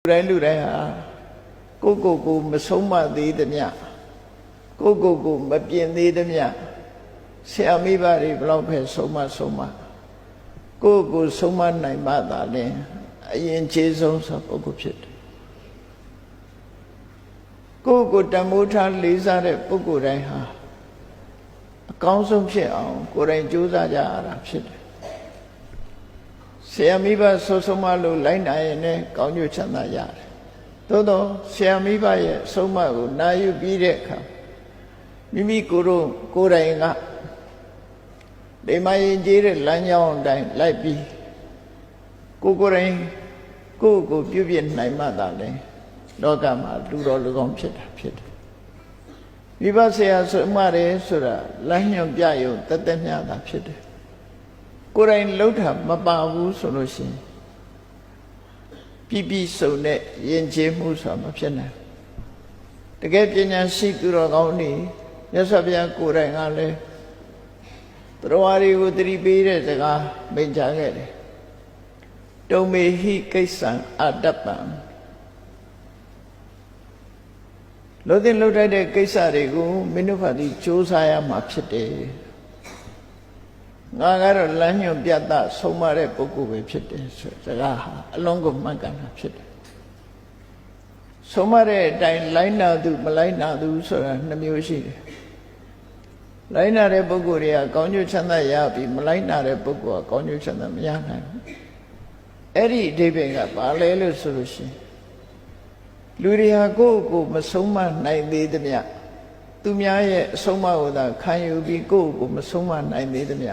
လူတိုင်းလူတိုင်းဟာကိုယ့်ကိုယ်ကိုမဆုံးမသေးသမျှကိုယ့်ကိုယ်ကိုမပြင်သေးသမျှဆရာမိဘတွေဘလောက်ပဲဆုံးမဆုံးမကိုယ့်ကိုယ်ဆုံးမနိုင်မှသာလင်အရင်ခြေဆုံးဆိုပုဂ္ဂိုလ်ဖြစ်တယ်ကိုယ့်ကိုယ်တန်မိုးထားလေးစားတဲ့ပုဂ္ဂိုလ်တိုင်းဟာအကောင်းဆုံးဖြစ်အောင်ကိုယ်တိုင်ကြိုးစားကြရတာဖြစ်တယ် ဆရာမိဘဆိုဆုံးမလို့လိုက်နိုင်ရင်လည်းကောင်းကျိုးချမ်းသာရတယ်သို့တော့ဆရာမိဘရဲ့ဆုံးမကိုနာယူပြီးတဲ့အခါမိမိကိုယ်တို့ကိုယ်တိုင်ကဒီမရင်ကြီးတဲ့လမ်းကြောင်းအတိုင်းလိုက်ပြီးကိုယ်ကိုယ်တိုင်ကိုယ့်ကိုပြုပြနိုင်မှသာလေလောကမှာလူတော်လူကောင်းဖြစ်တာဖြစ်တယ်မိဘဆရာဆုံးမတယ်ဆိုတာလမ်းညွှန်ပြရုံတသက်မြတာဖြစ်တယ် ကိုယ်တိုင်လှုပ်တာမပါဘူးဆိုလို့ရှိရင်ပြပြစုံတဲ့ယဉ်ကျေးမှုဆိုတာမဖြစ်နိုင်တကယ်ပညာရှိသူတော်ကောင်းနေမြတ်စွာဘုရားကိုယ်တိုင်ကလည်းတရားတွေကိုတတိပေးတဲ့စကားမိန့်ကြားခဲ့တယ်တုံမေဟိကိစ္စံအတ္တပံလို့တဲ့လှုပ်ထိုက်တဲ့ကိစ္စတွေကိုမင်းတို့ဖာဒီစ조사ရမှာဖြစ်တယ် ငါကတော့လမ်းညွန်ပြတ်သားဆုံးမတဲ့ပုဂ္ဂိုလ်ပဲဖြစ်တယ်ဆိုစကားဟာအလုံးကိုမှတ်ကန်တာဖြစ်တယ်ဆုံးမတဲ့အတိုင်းလိုင်းနာသူမလိုင်းနာသူဆိုတာနှမျိုးရှိတယ်လိုင်းနာတဲ့ပုဂ္ဂိုလ်တွေကကောင်းကျိုးချမ်းသာရပြီမလိုင်းနာတဲ့ပုဂ္ဂိုလ်ကကောင်းကျိုးချမ်းသာမရနိုင်ဘူးအဲ့ဒီအဓိပ္ပာယ်ကဘာလဲလို့ဆိုလို့ရှိရင်လူတွေဟာကိုယ့်ကိုယ်မဆုံးမနိုင်သေးသမျှသူများရဲ့အဆုံးအမကိုသာခံယူပြီးကိုယ့်ကိုယ်မဆုံးမနိုင်သေးသမျှ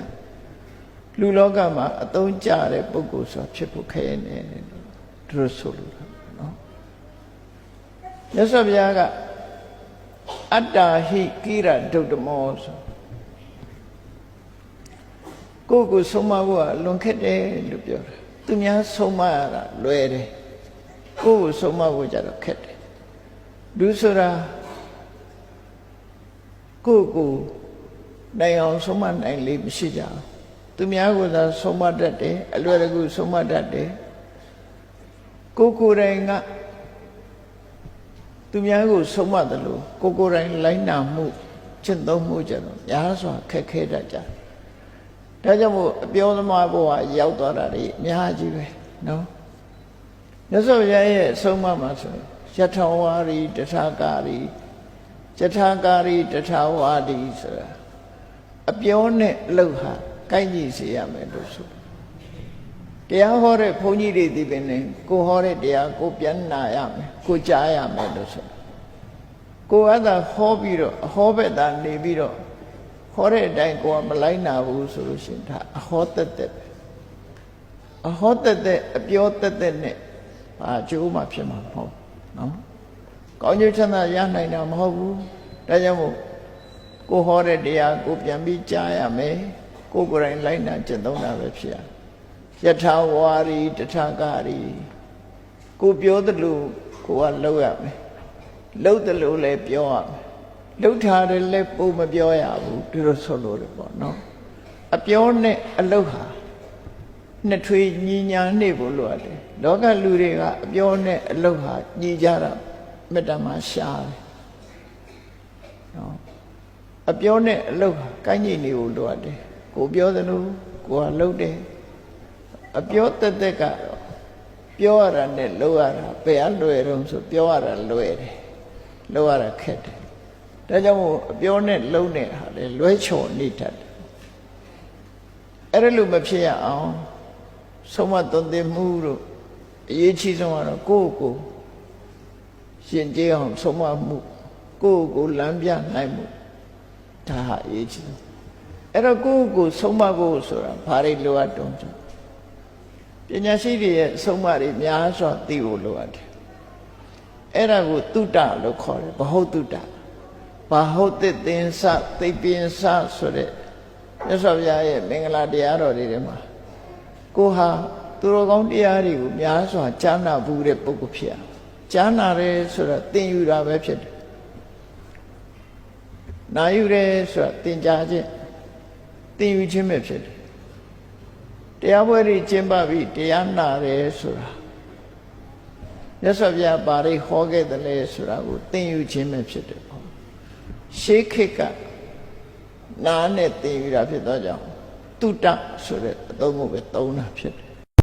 လူလောကမှာအသုံးကျတဲ့ပုဂ္ဂိုလ်ဆိုတာဖြစ်ဖို့ခဲနေတယ်လို့သူတို့ဆိုလို့နော်မြတ်စွာဘုရားကအတ္တာဟိကိရဒုဒ္ဓမောဆိုကိုယ့်ကိုယ်ဆုံးမဖို့ကလွန်ခက်တယ်လို့ပြောတာသူများဆုံးမရတာလွယ်တယ်ကိုယ့်ကိုဆုံးမဖို့ကြတော့ခက်တယ်လူဆိုတာကိုယ့်ကိုနိုင်အောင်ဆုံးမနိုင်လေမရှိကြဘူး သူများကသာဆုံးမတတ်တယ်အလွယ်တကူဆုံးမတတ်တယ်ကိုကိုယ်တိုင်ကသူများကိုဆုံးမတယ်လို့ကိုကိုယ်တိုင်လိုက်နာမှုကျင့်သုံးမှုကြတော့များစွာခက်ခဲတတ်ကြတယ်ဒါကြောင့်မို့အပြောသမားဘဝရောက်သွားတာတွေအများကြီးပဲနော်မြတ်စွာဘုရားရဲ့ဆုံးမမှာဆိုယထဝါရီတထာကာရီယထာကာရီတထာဝါဒီဆိုတာအပြောနဲ့အလုပ်ဟာ ကိုက်ညီစေရမယ်လို့ဆိုတရားဟောတဲ့ဘုန်းကြီးတွေဒီပင်နဲ့ကိုဟောတဲ့တရားကိုပြန်နာရမယ်ကိုကြားရမယ်လို့ဆိုကိုကသာဟောပြီးတော့အဟောဘက်သာနေပြီးတော့ဟောတဲ့အတိုင်းကိုကမလိုက်နာဘူးဆိုလို့ရှိရင်ဒါအဟောတက်တက်ပဲအဟောတက်တက်အပြောတက်တက်နဲ့ဘာကျိုးမှဖြစ်မှာမဟုတ်နော်ကောင်းကျိုးချမ်းသာရနိုင်တာမဟုတ်ဘူးဒါကြောင့်မို့ကိုဟောတဲ့တရားကိုပြန်ပြီးကြားရမယ် ကိုယ်ကိုယ်တိုင်လိုက်နာကျင့်သုံးတာပဲဖြစ်ရယထာဝါရီတထာကာရီကိုပြောသလိုကိုကလှုပ်ရမယ်လှုပ်သလိုလည်းပြောရမယ်လှုပ်ထားတယ်လည်းပုံမပြောရဘူးဒီလိုဆိုလို့တယ်ပေါ့နော်အပြောနဲ့အလှုပ်ဟာနှစ်ထွေညီညာနေဖို့လိုရတယ်လောကလူတွေကအပြောနဲ့အလှုပ်ဟာညီကြတာမေတ္တာမှာရှားတယ်နော်အပြောနဲ့အလှုပ်ဟာကိုင်းညီနေဖို့လိုရတယ် ကိုပြောသလိုကိုကလှုပ်တယ်အပြောတက်တက်ကတော့ပြောရတာနဲ့လှုပ်ရတာဘယ်အလွယ်တော့ဆိုပြောရတာလွယ်တယ်လှုပ်ရတာခက်တယ်ဒါကြောင့်မို့အပြောနဲ့လှုပ်တဲ့ဟာလေလွဲချော်နေတတ်တယ်အဲ့ဒါလို့မဖြစ်ရအောင်ဆုံးမသွန်သင်မှုတို့အရေးကြီးဆုံးကတော့ကိုယ့်ကိုရှင်ကျေးအောင်ဆုံးမမှုကိုယ့်ကိုလမ်းပြနိုင်မှုဒါဟာအရေးကြီးဆုံး အဲ့တော့ကိုယ့်ကိုဆုံးမဖို့ဆိုတာဘာတွေလိုအပ်တုံးဆိုပညာရှိတွေရဲ့ဆုံးမတွေများစွာသိဖို့လိုအပ်တယ်အဲ့ဒါကိုတုတ္တလို့ခေါ်တယ်ဘဟုတ်တုတ္တဘာဟုတ်တဲ့သင်္စသိပ္ပင်္စဆိုတဲ့မြတ်စွာဘုရားရဲ့မင်္ဂလာတရားတော်တွေထဲမှာကိုဟာသူတော်ကောင်းတရားတွေကိုများစွာကြားနာဘူးတဲ့ပုဂ္ဂိုလ်ဖြစ်ရကြားနာတယ်ဆိုတာသင်ယူတာပဲဖြစ်တယ်နာယူတယ်ဆိုတာသင်ကြားခြင်း သင်ယူခြင်းပဲဖြစ်တယ်တရားပွဲတွေကျင်းပပြီးတရားနာတယ်ဆိုတာမြတ်စွာဘုရားဘာတွေဟောခဲ့တယ်လဲဆိုတာကိုသင်ယူခြင်းပဲဖြစ်တယ်ပေါ့ရှေးခေတ်ကနားနဲ့သင်ယူတာဖြစ်သောကြောင့်တုတ္တဆိုတဲ့အသုံးကိုပဲသုံးတာဖြစ်တယ်